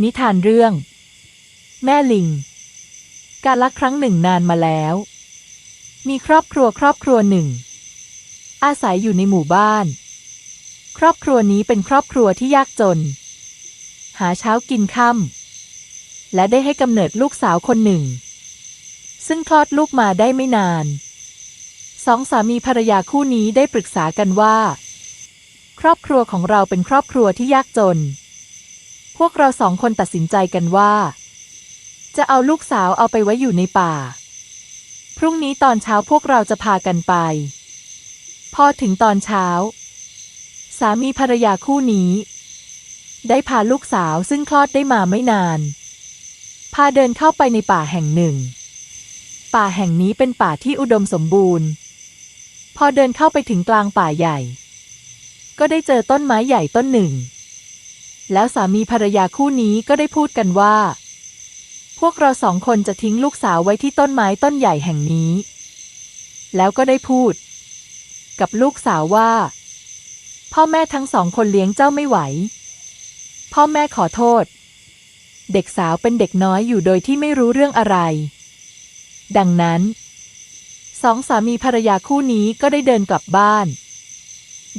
นิทานเรื่อง แม่ลิง การละครั้งหนึ่งนานมาแล้ว มีครอบครัวครอบครัวหนึ่ง อาศัยอยู่ในหมู่บ้าน ครอบครัวนี้เป็นครอบครัวที่ยากจน หาเช้ากินค่ำและได้ให้กำเนิดลูกสาวคนหนึ่ง ซึ่งคลอดลูกมาได้ไม่นาน สองสามีภรรยาคู่นี้ได้ปรึกษากันว่า ครอบครัวของเราเป็นครอบครัวที่ยากจน พวกเราสองคนตัดสินใจกันว่า จะเอาลูกสาวเอาไปไว้อยู่ในป่า พรุ่งนี้ตอนเช้าพวกเราจะพากันไป พอถึงตอนเช้า สามีภรรยาคู่นี้ ได้พาลูกสาวซึ่งคลอดได้มาไม่นาน พาเดินเข้าไปในป่าแห่งหนึ่ง ป่าแห่งนี้เป็นป่าที่อุดมสมบูรณ์ พอเดินเข้าไปถึงกลางป่าใหญ่ ก็ได้เจอต้นไม้ใหญ่ต้นหนึ่ง แล้วสามีภรรยาคู่นี้ก็ได้พูดกันว่า พวกเราสองคนจะทิ้งลูกสาวไว้ที่ต้นไม้ต้นใหญ่แห่งนี้ แล้วก็ได้พูด กับลูกสาวว่า พ่อแม่ทั้งสองคนเลี้ยงเจ้าไม่ไหว พ่อแม่ขอโทษ เด็กสาวเป็นเด็กน้อยอยู่โดยที่ไม่รู้เรื่องอะไร ดังนั้นสองสามีภรรยาคู่นี้ก็ได้เดินกลับบ้าน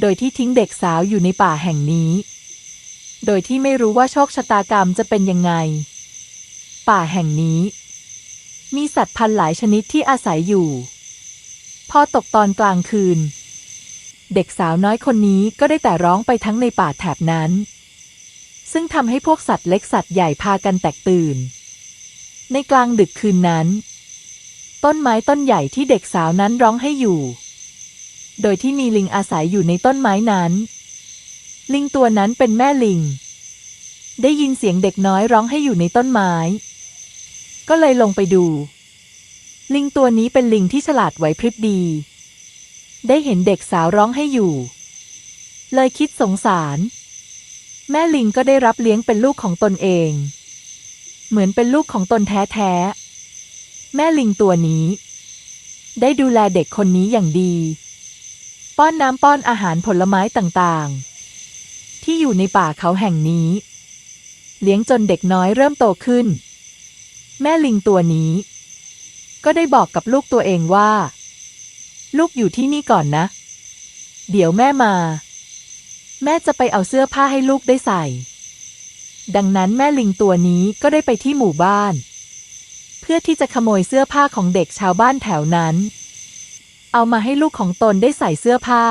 โดยที่ทิ้งเด็กสาวอยู่ในป่าแห่งนี้ โดยที่ไม่รู้ว่าโชคชะตากรรมจะเป็นยังไง ป่าแห่งนี้ มีสัตว์พันหลายชนิดที่อาศัยอยู่ พอตกตอนกลางคืน เด็กสาวน้อยคนนี้ก็ได้แต่ร้องไปทั้งในป่าแถบนั้น ซึ่งทำให้พวกสัตว์เล็กสัตว์ใหญ่พากันแตกตื่น ในกลางดึกคืนนั้น ต้นไม้ต้นใหญ่ที่เด็กสาวนั้นร้องให้อยู่ โดยที่มีลิงอาศัยอยู่ในต้นไม้นั้น ลิงตัวนั้นเป็นแม่ลิง ได้ยินเสียงเด็กน้อยร้องให้อยู่ในต้นไม้ ก็เลยลงไปดู ลิงตัวนี้เป็นลิงที่ฉลาดไหวพริบดี ได้เห็นเด็กสาวร้องให้อยู่ เลยคิดสงสาร แม่ลิงก็ได้รับเลี้ยงเป็นลูกของตนเอง เหมือนเป็นลูกของตนแท้ๆ แม่ลิงตัวนี้ ได้ดูแลเด็กคนนี้อย่างดี ป้อนน้ำป้อนอาหารผลไม้ต่างๆ ที่อยู่ในป่าเขาแห่งนี้ เลี้ยงจนเด็กน้อยเริ่มโตขึ้น แม่ลิงตัวนี้ ก็ได้บอกกับลูกตัวเองว่า ลูกอยู่ที่นี่ก่อนนะ เดี๋ยวแม่มา แม่จะไปเอาเสื้อผ้าให้ลูกได้ใส่ ดังนั้นแม่ลิงตัวนี้ก็ได้ไปที่หมู่บ้าน เพื่อที่จะขโมยเสื้อผ้าของเด็กชาวบ้านแถวนั้น เอามาให้ลูกของตนได้ใส่เสื้อผ้า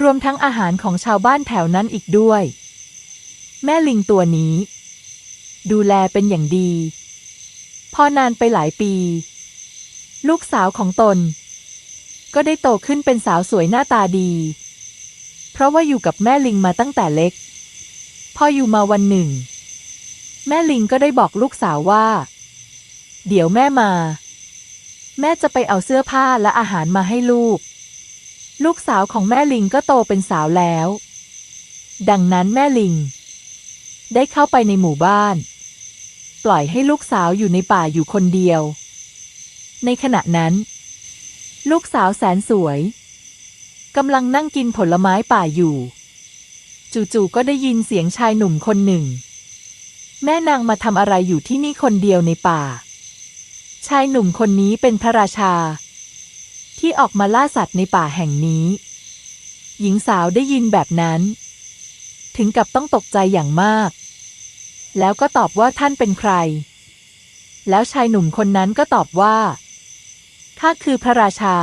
รวมทั้งอาหารของชาวบ้านแถวนั้นอีกด้วย แม่ลิงตัวนี้ ดูแลเป็นอย่างดี พอนานไปหลายปี ลูกสาวของตน ก็ได้โตขึ้นเป็นสาวสวยหน้าตาดี เพราะว่าอยู่กับแม่ลิงมาตั้งแต่เล็ก พออยู่มาวันหนึ่ง แม่ลิงก็ได้บอกลูกสาวว่า เดี๋ยวแม่มา แม่จะไปเอาเสื้อผ้าและอาหารมาให้ลูก ลูกสาวของแม่ลิงก็โตเป็นสาวแล้ว ดังนั้นแม่ลิง ได้เข้าไปในหมู่บ้าน ปล่อยให้ลูกสาวอยู่ในป่าอยู่คนเดียว ในขณะนั้น ลูกสาวแสนสวยกำลังนั่งกินผลไม้ป่าอยู่ จู่ๆก็ได้ยินเสียงชายหนุ่มคนหนึ่ง แม่นางมาทำอะไรอยู่ที่นี่คนเดียวในป่า ชายหนุ่มคนนี้เป็นพระราชา ที่ออกมาล่าสัตว์ในป่าแห่งนี้ หญิงสาวได้ยินแบบนั้น ถึงกับต้องตกใจอย่างมาก แล้วก็ตอบว่าท่านเป็นใคร แล้วชายหนุ่มคนนั้นก็ตอบว่าข้าคือพระราชา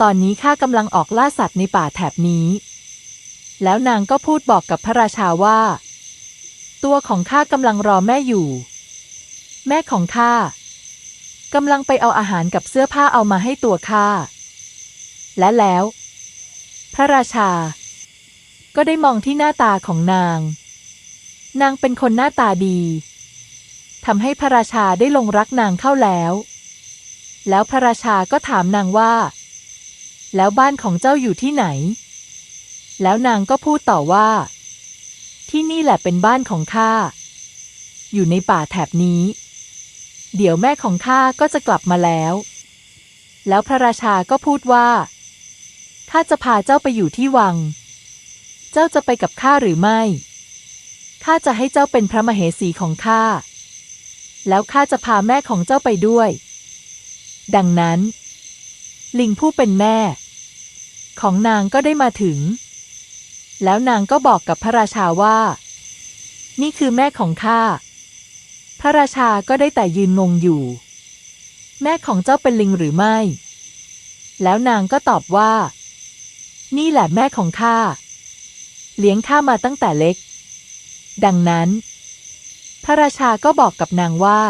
ตอนนี้ข้ากำลังออกล่าสัตว์ในป่าแถบนี้ แล้วนางก็พูดบอกกับพระราชาว่า ตัวของข้ากำลังรอแม่อยู่ แม่ของข้า กำลังไปเอาอาหารกับเสื้อผ้าเอามาให้ตัวข้า และแล้ว พระราชา ก็ได้มองที่หน้าตาของนาง นางเป็นคนหน้าตาดีทำให้พระราชาได้ลงรักนางเข้าแล้ว แล้วพระราชาก็ถามนางว่า แล้วบ้านของเจ้าอยู่ที่ไหน แล้วนางก็พูดต่อว่า ที่นี่แหละเป็นบ้านของข้า อยู่ในป่าแถบนี้ เดี๋ยวแม่ของข้าก็จะกลับมาแล้ว แล้วพระราชาก็พูดว่าข้าจะพาเจ้าไปอยู่ที่วัง เจ้าจะไปกับข้าหรือไม่ข้าจะให้เจ้าเป็นพระมเหสีของข้า แล้วข้าจะพาแม่ของเจ้าไปด้วย ดังนั้น ลิงผู้เป็นแม่ ของนางก็ได้มาถึง แล้วนางก็บอกกับพระราชาว่า นี่คือแม่ของข้า พระราชาก็ได้แต่ยืนงงอยู่ แม่ของเจ้าเป็นลิงหรือไม่ แล้วนางก็ตอบว่า นี่แหละแม่ของข้า เลี้ยงข้ามาตั้งแต่เล็ก ดังนั้น พระราชาก็บอกกับนางว่า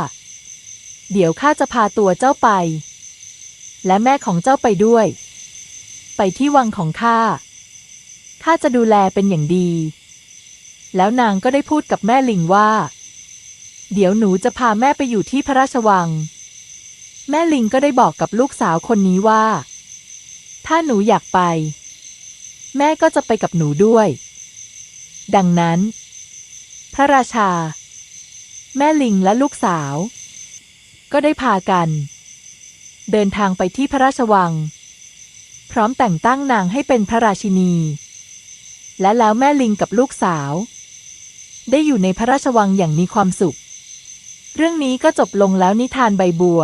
เดี๋ยวข้าจะพาตัวเจ้าไป และแม่ของเจ้าไปด้วย ไปที่วังของข้า ข้าจะดูแลเป็นอย่างดี แล้วนางก็ได้พูดกับแม่ลิงว่า เดี๋ยวหนูจะพาแม่ไปอยู่ที่พระราชวัง แม่ลิงก็ได้บอกกับลูกสาวคนนี้ว่า ถ้าหนูอยากไป แม่ก็จะไปกับหนูด้วย ดังนั้น พระราชา แม่ลิงและลูกสาว ก็ได้พากัน เดินทางไปที่พระราชวัง พร้อมแต่งตั้งนางให้เป็นพระราชินี และแล้วแม่ลิงกับลูกสาว ได้อยู่ในพระราชวังอย่างมีความสุข เรื่องนี้ก็จบลงแล้วนิทานใบบัว